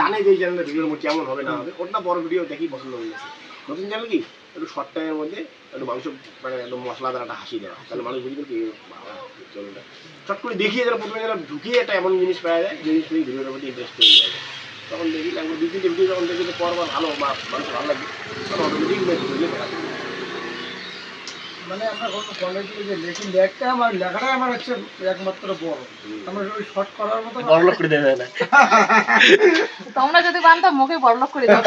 জানে যে এই চ্যানেলের ভিডিওর মধ্যে কেমন হবে, না হবে। ওটা বড় ভিডিও দেখি পছন্দ হয়ে গেছে। নতুন চ্যানেল কি? একটু শর্ট টাইমের মধ্যে একটু মাংস মানে একদম মশলাদার একটা হাসি দেওয়া। তাহলে মানুষ বুঝবে কি চ্যানেলটা চট করে দেখিয়ে যেন প্রথমে যেন ঢুকিয়ে একটা এমন জিনিস পাওয়া যায় জিনিস থেকে ভিডিওর প্রতি ইন্টারেস্ট হয়ে যাবে তখন দেখি দুই তিনটে ভিডিও যখন দেখি পরবার ভালো বা মানুষ ভালো লাগবে, তখন অটোমেটিক। মানে আমরা কলেজে যে লেখি লেখটা আমার লেখাটাই আমার হচ্ছে একমাত্র বড়। আমরা ওই শর্ট করার মতো বড় লোক করে দেবে না। তোমরা যদি বানতাম মুখে বড়লোক করে দিত।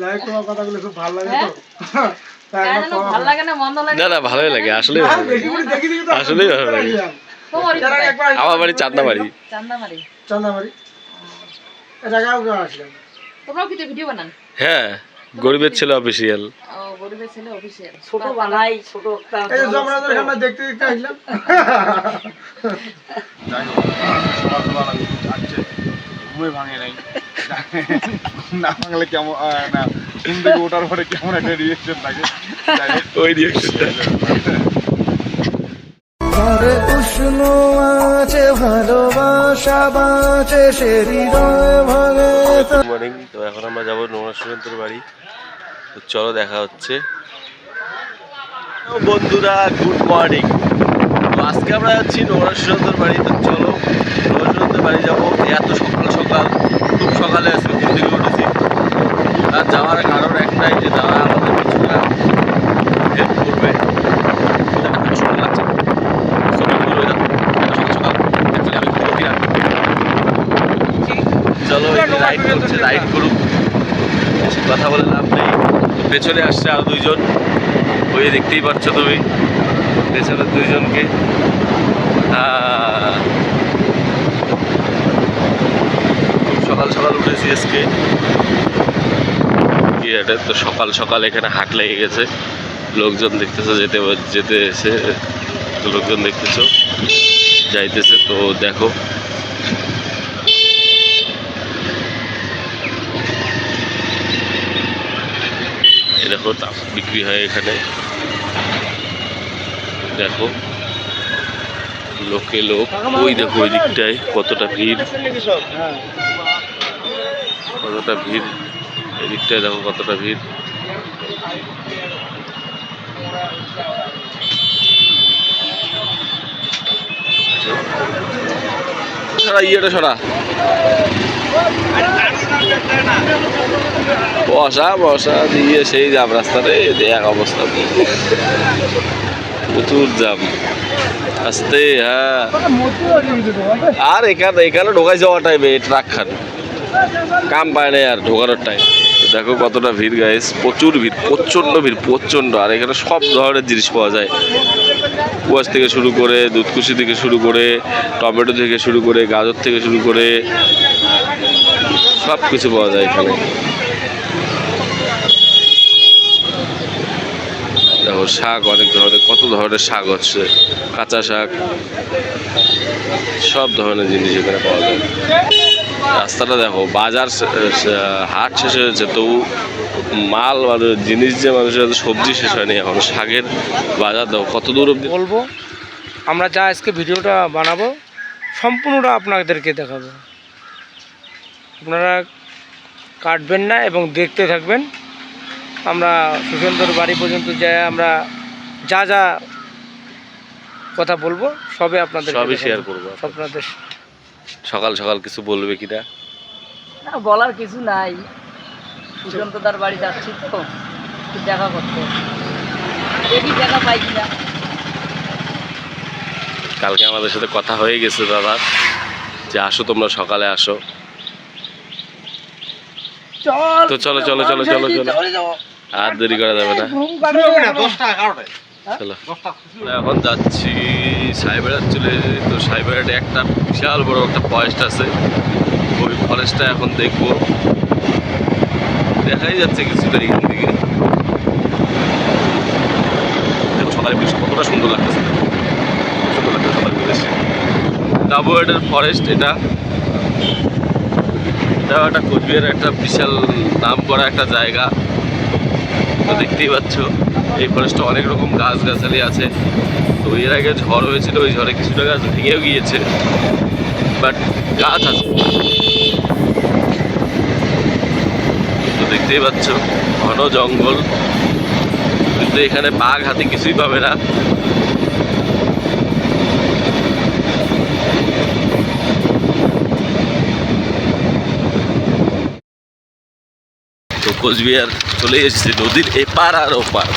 যাই তোমার কথাগুলো খুব ভালো লাগে তো। হ্যাঁ? ভালো লাগে না মন্দ লাগে না? না ভালোই লাগে আসলে আসলেই ভালো লাগে। আমার বাড়ি চাঁদনা চান্দামারি চান্দামারি এর আগেও কেউ আসলেন তোমরাও কি ভিডিও বানান। হ্যাঁ। গরিবের ছেলে অফিসিয়াল গরিবের ছেলে অফিসিয়াল ছোট বানাই ছোট এই যে জমরাদের সামনে দেখতে দেখতে আসলাম। যাই হোক সকালবেলা আমি আজকে ঘুমে ভাঙে নাই। না ভাঙলে কেমন না ঘুম থেকে ওঠার পরে কেমন একটা রিয়েকশন থাকে ওই রিয়েকশনটা ঘরে উষ্ণ আছে ভালোবাসা বাঁচে সে হৃদয় ভাঙে। এখন আমরা যাব নোংরা সুরেন্দ্রের বাড়ি। তো চলো দেখা হচ্ছে। বন্ধুরা গুড মর্নিং তো আজকে আমরা যাচ্ছি নোংরা সুরেন্দ্রের বাড়ি, তো চলো নোংরা সুরেন্দ্রের বাড়ি যাব। এত সকাল সকাল, খুব সকালে আজকে ঘুম উঠেছি। আর যাওয়ার কারণ একটাই যে দাদা আমাদের কিছুটা হেল্প করবে দেখো খুব সুন্দর লাগছে সকাল সকাল weather, এত সকাল সকাল Actually আমি ঘুরতে গিয়ে চলো রাইড করছে রাইড করুক বেশি কথা বলে লাভ নেই। পেছনে আসছে আরও দুইজন। ওই দেখতেই পাচ্ছ তুমি। পেছনে দুইজনকে। খুব সকাল সকাল উঠেছি আজকে। এটা তো সকাল সকাল এখানে হাট লেগে গেছে। লোকজন দেখতেছে, যেতে যেতে এসে লোকজন দেখতেছো। যাইতেছে, তো দেখো। তাপ বিক্রি হয় এখানে। দেখো, লোকে লোক, ওই দেখো ওই দিকটায় কতটা ভিড়। কতটা ভিড়, এই দিকটায় দেখো কতটা ভিড়। সরা, ইয়েটা সরা। বসা বসা, দিয়ে সেই জাম রাস্তাতে এক অবস্থা। প্রচুর জাম। আসতে হ্যাঁ। আর এখানে এখানে ঢোকাই যাওয়া টাইমে ট্রাক খান। কাম পায় না আর, ঢোকানোর টাইম দেখো কতটা ভিড় গাইস প্রচুর ভিড়, প্রচণ্ড ভিড়, প্রচণ্ড। আর এখানে সব ধরনের জিনিস পাওয়া যায়। কুয়াশ থেকে শুরু করে, দুধকুশি থেকে শুরু করে, টমেটো থেকে শুরু করে, গাজর থেকে শুরু করে সব কিছু পাওয়া যায় এখানে। দেখো, শাক অনেক ধরনের, কত ধরনের শাক হচ্ছে। কাঁচা শাক, সব ধরনের জিনিস এখানে পাওয়া যায়। রাস্তাটা দেখো, বাজার হাট শেষ হয়েছে, তবু মাল মানে জিনিস যে মানুষের সবজি শেষ হয়নি এখন। শাকের বাজার দেখো, কত দূর অব্দি বলব, আমরা যা আজকে ভিডিওটা বানাবো, সম্পূর্ণটা আপনাদেরকে দেখাবো। আপনারা কাটবেন না এবং দেখতে থাকবেন। আমরা সুশান্তর বাড়ি পর্যন্ত যাই আমরা যা যা কথা বলব সবে আপনাদের সবই শেয়ার করব আপনাদের। সকাল সকাল কিছু বলবে কিনা? না বলার কিছু নাই। সুশান্ত তার বাড়ি যাচ্ছি তো দেখা করতে। দেখি দেখা পাই কিনা। কালকে আমাদের সাথে কথা হয়ে গেছে দাদা। যে আসো তোমরা সকালে আসো। চল। তো চলো চলো চলো চলো চলো। আর দেরি করা যাবে না। দশটা চলো। এখন যাচ্ছি সাইবেরিয়া চলে তো সাইবেরিয়াতে একটা বিশাল বড় একটা ফরেস্ট আছে। ওই ফরেস্টটা এখন দেখব। দেখাই যাচ্ছে কিছুটা এখান থেকে। দেখো সকালে বেশ কতটা সুন্দর লাগতেছে। খুব সুন্দর লাগতেছে সকালে বেশ ডাবুয়ার্ডের ফরেস্ট এটা। এটা একটা কোচবিহারের একটা বিশাল নাম করা একটা জায়গা। তো দেখতেই পাচ্ছ, এই ফরেস্টে অনেক রকম গাছ গাছালি আছে। তো এর আগে ঝড় হয়েছিল, ওই ঝড়ে কিছুটা গাছ ভেঙেও গিয়েছে। বাট গাছ আছে। তো দেখতেই পাচ্ছ, ঘন জঙ্গল। কিন্তু এখানে বাঘ হাতি কিছুই পাবে না। কোচবিহার চলে এসেছে নদীর এপার আর ওপার।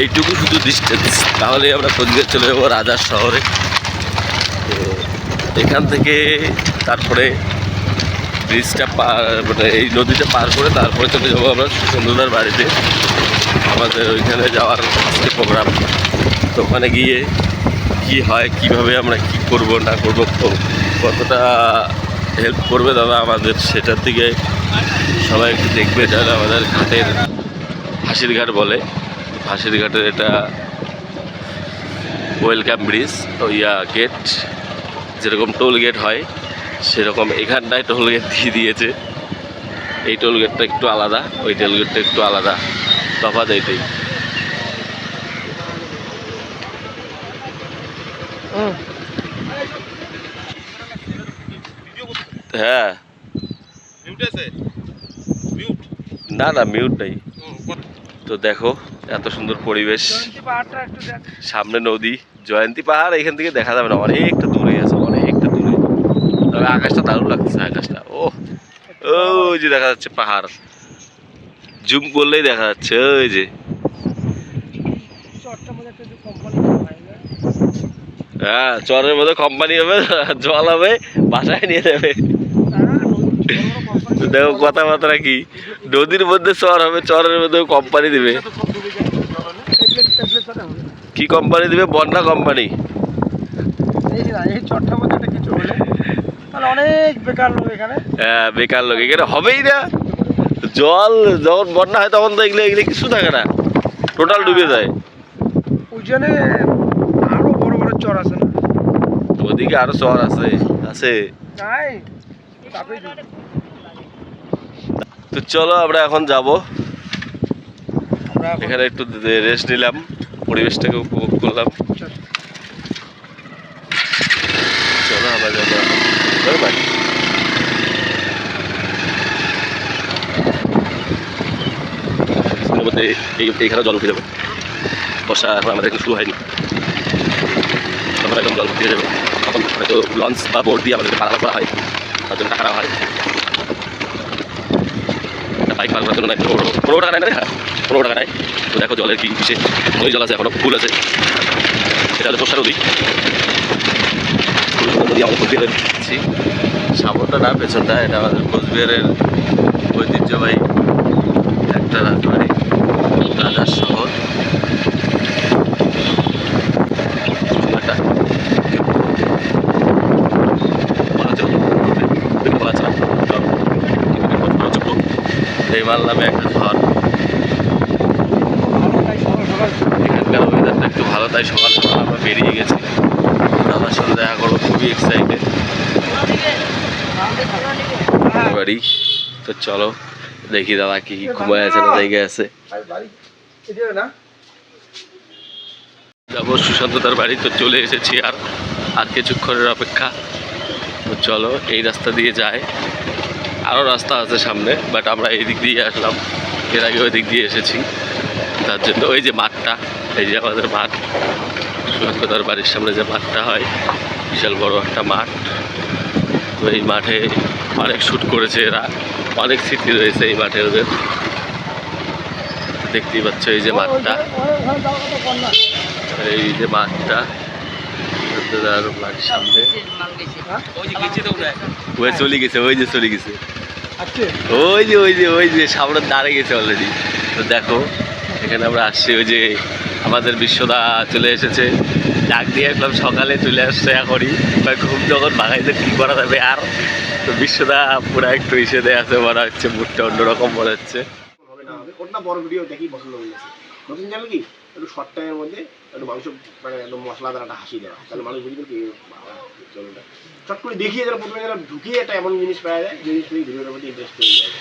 এইটুকু শুধু ডিস্টেন্স তাহলে আমরা কোচবিহার চলে যাব রাজার শহরে। তো এখান থেকে তারপরে ব্রিজটা পার মানে এই নদীটা পার করে তারপরে চলে যাব আমরা সুন্দরদার বাড়িতে। আমাদের ওইখানে যাওয়ার আজকে প্রোগ্রাম তো ওখানে গিয়ে কি হয়, কীভাবে আমরা কি করব, না করব, কতটা হেল্প করবে দাদা আমাদের। সেটার দিকে সবাই একটু দেখবে যারা আমাদের ঘাটের হাসির ঘাট বলে। হাসির ঘাটের এটা ওয়েলকাম ব্রিজ ইয়া গেট যেরকম টোল গেট হয়, সেরকম এখানটায় টোল গেট দিয়ে দিয়েছে। এই টোল গেটটা একটু আলাদা, ওই টোল গেটটা একটু আলাদা। তফাৎ এইটাই। হ্যাঁ। না না মিউট নেই। তো দেখো এত সুন্দর পরিবেশ। পাহাড়টা একটু দেখ। সামনে নদী। জয়ন্তী পাহাড় এখান থেকে দেখা যাবে না। অনেকটা দূরে আছে অনেকটা দূরে। তবে আকাশটা দারুণ লাগছে আকাশটা। ও ওই যে দেখা যাচ্ছে পাহাড়। জুম করলেই দেখা যাচ্ছে ওই যে। হ্যাঁ চরের মধ্যে কোম্পানি হবে জল হবে বাসায় নিয়ে যাবে। দেখো কথাবার্তা কি? নদীর মধ্যে চর হবে চরের মধ্যে কোম্পানি দিবে। কি কোম্পানি দিবে? বন্যা কোম্পানি হ্যাঁ বেকার লোক। এখানে হবেই না। জল যখন বন্যা হয় তখন তো এগুলো এগুলো কিছু থাকে না। টোটাল ডুবে যায়। আরও বড় বড় চর আছে না? ওদিকে আরও শহর আছে। আছে। নাই তারপরে তো চলো আমরা এখন যাব। এখানে একটু রেস্ট নিলাম পরিবেশটাকে উপভোগ করলাম। চলো আমরা যাব বাড়ি। মধ্যে এইখানে জল উঠে যাবে। বর্ষা এখন আমাদের এখন শুরু হয়নি। একদম জল উঠে যাবে। তখন হয়তো লঞ্চ বা বোট দিয়ে আমাদেরকে পারাপার হয়। তার জন্য টাকা হয়। বাইক পার করার নাই পনেরো পনেরো টাকা নেয় না পনেরো টাকা নেয় তো দেখো জলের কি কিসে? ওই জল আছে, এখনও ফুল আছে। এটা হচ্ছে বর্ষা নদী। নদী, আমাদের কোচবিহারের। সামনটা না, পেছনটা, এটা আমাদের কোচবিহারের ঐতিহ্যবাহী একটা রাজবাড়ি রাজার শহর একটা মনে হচ্ছে দেখতে পাওয়া যাচ্ছে না। চলো, কিন্তু কত বড় চক্র। রেমাল নামে একটা ঝড় এখানকার ওয়েদারটা একটু ভালো তাই সকাল সকাল আমরা বেরিয়ে গেছি। দাদার সাথে দেখা করব, খুবই এক্সাইটেড বাড়ি তো চলো, দেখি দাদা কি কি ঘুমায় আছে না জায়গায় আছে। যাব, সুশান্ত তার বাড়ি, তো চলে এসেছি আর আর কিছুক্ষণের অপেক্ষা। তো চলো, এই রাস্তা দিয়ে যায় আরও রাস্তা আছে সামনে বাট আমরা এই দিক দিয়ে আসলাম। এর আগে ওই দিক দিয়ে এসেছি। তার জন্য ওই যে মাঠটা এই যে আমাদের মাঠ সুশান্ত তার বাড়ির সামনে যে মাঠটা হয় বিশাল বড় একটা মাঠ। তো এই মাঠে অনেক শ্যুট করেছে এরা অনেক স্মৃতি রয়েছে এই মাঠে ওদের। দেখতেই পাচ্ছ এই যে মাঠটা। এই যে মাঠটা সামনে। ওই চলে গেছে ওই যে চলে গেছে। ওই যে ওই যে ওই যে সামনে দাঁড়িয়ে গেছে অলরেডি তো দেখো এখানে আমরা আসছি, ওই যে আমাদের বিশ্বদা চলে এসেছে। ডাক দিয়ে একদম সকালে চলে আসছে এখনই। বা ঘুম যখন ভাঙাইতে কী করা যাবে আর? তো বিশ্বদা পুরো একটু দেয় আছে, মনে হচ্ছে মুডটা অন্যরকম মনে হচ্ছে। বড় দেখি পছন্দ হয়ে গেছে। নতুন চ্যানেল কি? একটু শর্ট টাইমের মধ্যে একটু মাংস মানে একদম হাসি দেওয়া। তাহলে মানুষ বুঝবে কি চট করে দেখিয়ে যারা প্রথমে যারা ঢুকিয়ে একটা এমন জিনিস পাওয়া যায়, জিনিস ভিডিওটার প্রতি ইন্টারেস্ট হয়ে যাবে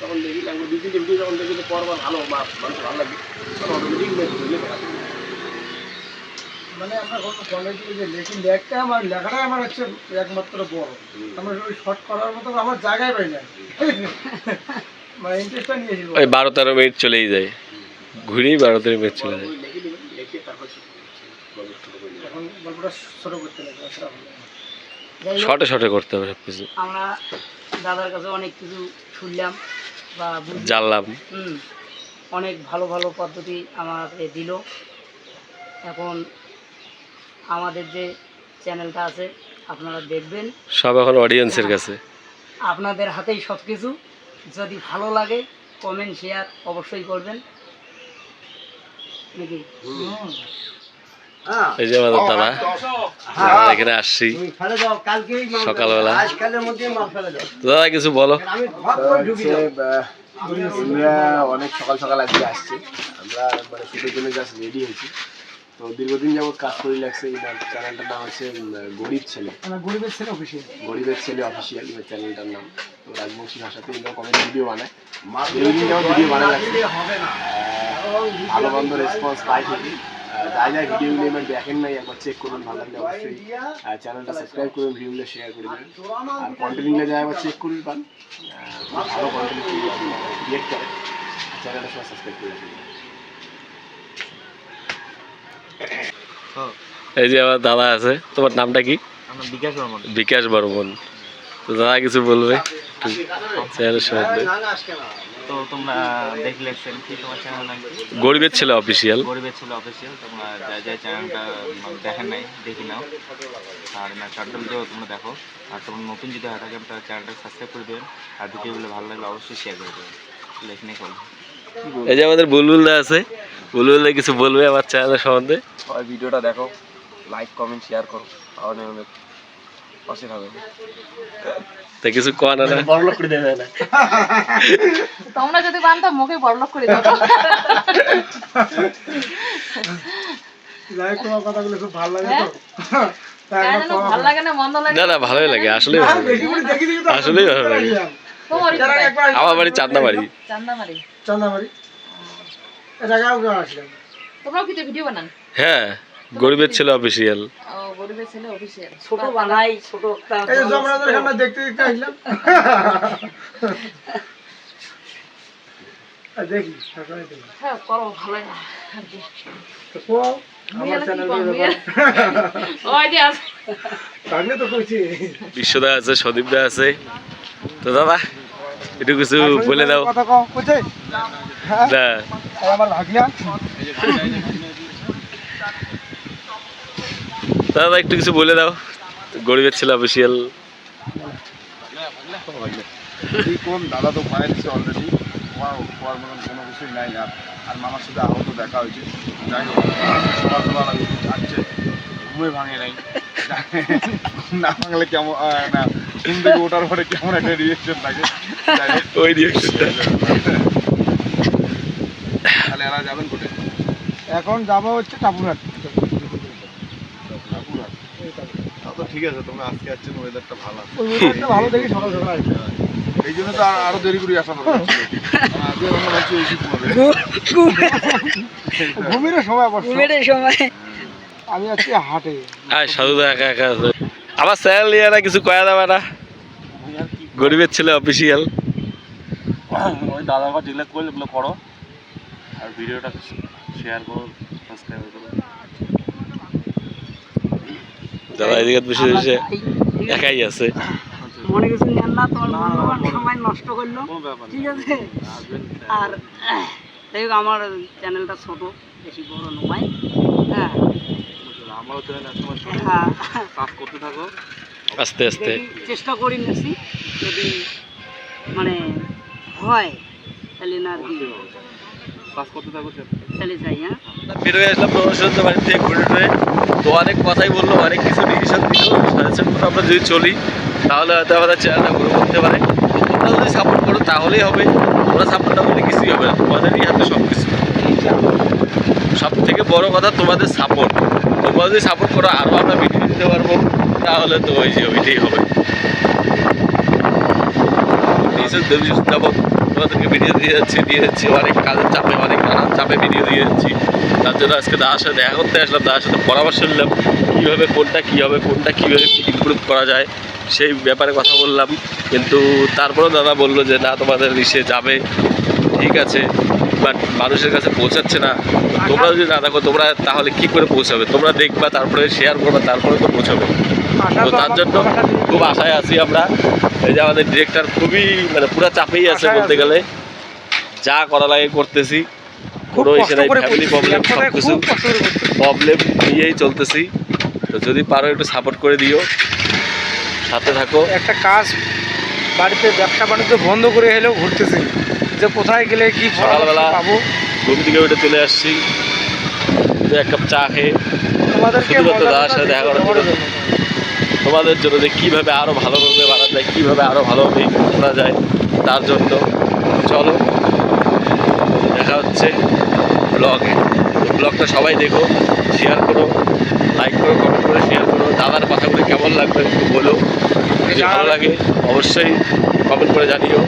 তখন দেখি লাগবে দুই তিনটে ভিডিও যখন দেখি যে পর বার ভালো বা মানুষ ভালো লাগবে তখন অটোমেটিক। মানে আমরা কোনো কলেজে যে লেখিন দেখতে আমার লেখাটাই আমার হচ্ছে একমাত্র বড়। আমরা ওই শর্ট করার মতো আমার জায়গায় পাই না। মানে ইন্টারেস্টটা নিয়েছি ওই বারো তেরো মিনিট চলেই যায়। ঘুরেই বারো তেরো মিনিট চলে যায়। এখন গল্পটা ছোট করতে লাগে শর্টে শর্টে করতে হবে সব কিছু আমরা দাদার কাছে অনেক কিছু শুনলাম। বা জানলাম। হুম অনেক ভালো ভালো পদ্ধতি আমাকে দিল। এখন আমাদের যে চ্যানেলটা আছে আপনারা দেখবেন। সব এখন অডিয়েন্সের কাছে। আপনাদের হাতেই সব কিছু যদি ভালো লাগে কমেন্ট শেয়ার অবশ্যই করবেন। নাকি? এই যে আমাদের দাদা। এখানে আসছি। সকালবেলা। দাদা কিছু বলো। আমরা অনেক সকাল সকাল আজকে আসছি। আমরা মানে শুটের জন্য জাস্ট রেডি হয়েছি তো দীর্ঘদিন যাবত কাজ করে লাগছে এই চ্যানেলটার নাম হচ্ছে গরিব ছেলে। গরিবের ছেলে অফিসে গরিবের ছেলে অফিসিয়াল চ্যানেলটার নাম। তো রাজবংশী ভাষাতে এগুলো কমেন্ট ভিডিও বানায়। দীর্ঘদিন ভিডিও বানায় লাগছে। ভালো মন্দ রেসপন্স পাই ঠিকই। যা ভিডিওগুলো এবার দেখেন নাই একবার চেক করুন ভালো লাগলে অবশ্যই চ্যানেলটা সাবস্ক্রাইব করুন ভিডিওগুলো শেয়ার করে দেবেন। আর কন্টেন্টগুলো যা একবার চেক করুন পান ভালো কন্টেন্ট ক্রিয়েট করে চ্যানেলটা সবাই সাবস্ক্রাইব করে দেবেন। এই যে আমার দাদা আছে তোমার নামটা কি? বিকাশ বর্মন। বিকাশ বর্মন। দাদা কিছু বলবে? চ্যানেলের সম্বন্ধে তো তোমরা দেখলে সেলফি তোমার চ্যানেল নাকি গরিবের ছেলে অফিসিয়াল গরিবের ছিল অফিসিয়াল তোমরা যা যা চ্যানেলটা দেখেন নাই দেখি নাও। আর না শর্ট ভিডিও তোমরা দেখো। আর তোমরা নতুন যদি হয় থাকে তাহলে চ্যানেলটা সাবস্ক্রাইব করে দেবেন আর ভিডিওগুলো ভালো লাগলে অবশ্যই শেয়ার করে দেবেন লেখনে করো এই যে আমাদের বুলবুল দা আছে। বুলবুল দা কিছু বলবে আমার চ্যানেলের সম্বন্ধে? সবাই ভিডিওটা দেখো লাইক কমেন্ট শেয়ার করো। তাহলে অনেক পাশে থাকবে তা কিছু কয় না না বড় লোক করে দেবে না তোমরা যদি বানতো মুখে বড়লোক করে দেবো যাই তোমার কথাগুলো খুব ভালো লাগে তো ভালো লাগে না মন্দ লাগে না না ভালোই লাগে দেখি আসলেই ভালো লাগে আমার বাড়ি চান্দামারি চন্দামারি আসলাম তোমরাও কি ভিডিও বানান হ্যাঁ গরিবের ছেলে অফিসিয়াল ও গরিবের ছেলে অফিসিয়াল ছোট বানাই ছোট এই জমরাদের আমরা দেখতে দেখতে আসলাম। দেখি হ্যাঁ করো ভালোই না তো আমার চ্যানেল কম, মুইয়ালা- ওই যে আছে। তো কইছি। বিশ্বদা আছে সদীপ দা আছে। তো দাদা একটু কিছু বলে দাও। কথা কও আমার দাদা একটু কিছু বলে দাও। গরিবের ছেলে অফিসিয়াল কোন দাদা তো দিচ্ছে অলরেডি মতন কোনো কিছুই নাই আর। আর মামার সাথে আহত দেখা হয়েছে। যাই হোক সকাল সকাল আমি আসছে ঘুমে ভাঙে নাই। না ভাঙলে কেমন না ঘুম থেকে ওঠার পরে কেমন একটা রিয়েকশন থাকে ওই রিয়াকশনটা তাহলে এরা যাবেন কোথায়? এখন যাব হচ্ছে টাপুরহাট তো ঠিক আছে তোমরা আজকে আসছেন ওয়েদারটা ভালো দেখি সকাল সকাল এই জন্য তো আরও দেরি করে আসা দরকার আজকে মনে এই ঘুমিরও সময় ঘুমের সময়। আমি আছি হাটে। সাধুদা একা একা আছে। আমার চ্যানেল নিয়ে না কিছু কয়া যাবে না। গরিবের ছেলে অফিসিয়াল ওই কথা যেগুলো করলে এগুলো করো। আর ভিডিওটা শেয়ার করো সাবস্ক্রাইব করো। দাদা এদিকে বসে বসে একাই আছে। মনে কিছু নেন না তোমার মূল্যবান সময় নষ্ট করল। ঠিক আছে? আর যাই হোক আমার চ্যানেলটা ছোট বেশি বড় নয়। হ্যাঁ। আমারও চ্যানেল হ্যাঁ। কাজ করতে থাকো। আস্তে আস্তে। চেষ্টা করি নিচ্ছি যদি মানে হয় তাহলে না আর কি। কাজ করতে থাকো তাহলে যাই হ্যাঁ। বের আসলাম প্রবাসীদের বাড়ি থেকে ঘুরে টুরে। তো অনেক কথাই বলল, অনেক কিছু ডিসিশন দিল সাজেশন মতো আমরা যদি চলি, তাহলে হয়তো আমাদের চ্যানেলটা গ্রো করতে পারে। তোমরা যদি সাপোর্ট করো, তাহলেই হবে। তোমরা সাপোর্ট না করলে কিছুই হবে না। তোমাদেরই হাতে সব কিছু সব থেকে বড় কথা তোমাদের সাপোর্ট তোমরা যদি সাপোর্ট করো আরও আমরা ভিডিও দিতে পারব। তাহলে তো ওই যে ওইটাই হবে। যাব তোমাদেরকে ভিডিও দিয়ে যাচ্ছি দিয়ে যাচ্ছি, অনেক কাজের চাপে, অনেক নানান চাপে ভিডিও দিয়ে যাচ্ছি। তার জন্য আজকে দাদার সাথে দেখা করতে আসলাম, দাদার সাথে পরামর্শ নিলাম, কীভাবে কোনটা কী হবে, কোনটা কীভাবে ইমপ্রুভ করা যায়, সেই ব্যাপারে কথা বললাম। কিন্তু তারপরেও দাদা বলল যে, না, তোমাদের ইসে যাবে। ঠিক আছে বাট মানুষের কাছে পৌঁছাচ্ছে না। তোমরা যদি না দেখো তোমরা তাহলে কি করে পৌঁছাবে? তোমরা দেখবা, তারপরে শেয়ার করবে, তারপরে তো পৌঁছাবে। তো তার জন্য খুব আশায় আছি আমরা। এই যে আমাদের ডিরেক্টর খুবই মানে পুরো চাপেই আছে বলতে গেলে। যা করা লাগে করতেছি। করে ফ্যামিলি প্রবলেম সব কিছু। প্রবলেম নিয়েই চলতেছি। তো যদি পারো একটু সাপোর্ট করে দিও। সাথে থাকো। একটা কাজ বাড়িতে ব্যবসা বাণিজ্য বন্ধ করে হলেও ঘুরতেছি। যে কোথায় গেলে কি সকালবেলা পাবো। ঘুম থেকে উঠে চলে আসছি। এক কাপ চা খেয়ে। তোমাদেরকে দেখা করার জন্য। তোমাদের জন্য যে কীভাবে আরও ভালোভাবে বানানো যায় কীভাবে আরও ভালোভাবে করা যায় তার জন্য চলো দেখা হচ্ছে ব্লগে ব্লগটা সবাই দেখো শেয়ার করো লাইক করো কমেন্ট করে শেয়ার করো। দাদার কথাগুলো কেমন লাগবে একটু বলো যদি ভালো লাগে অবশ্যই কমেন্ট করে জানিও।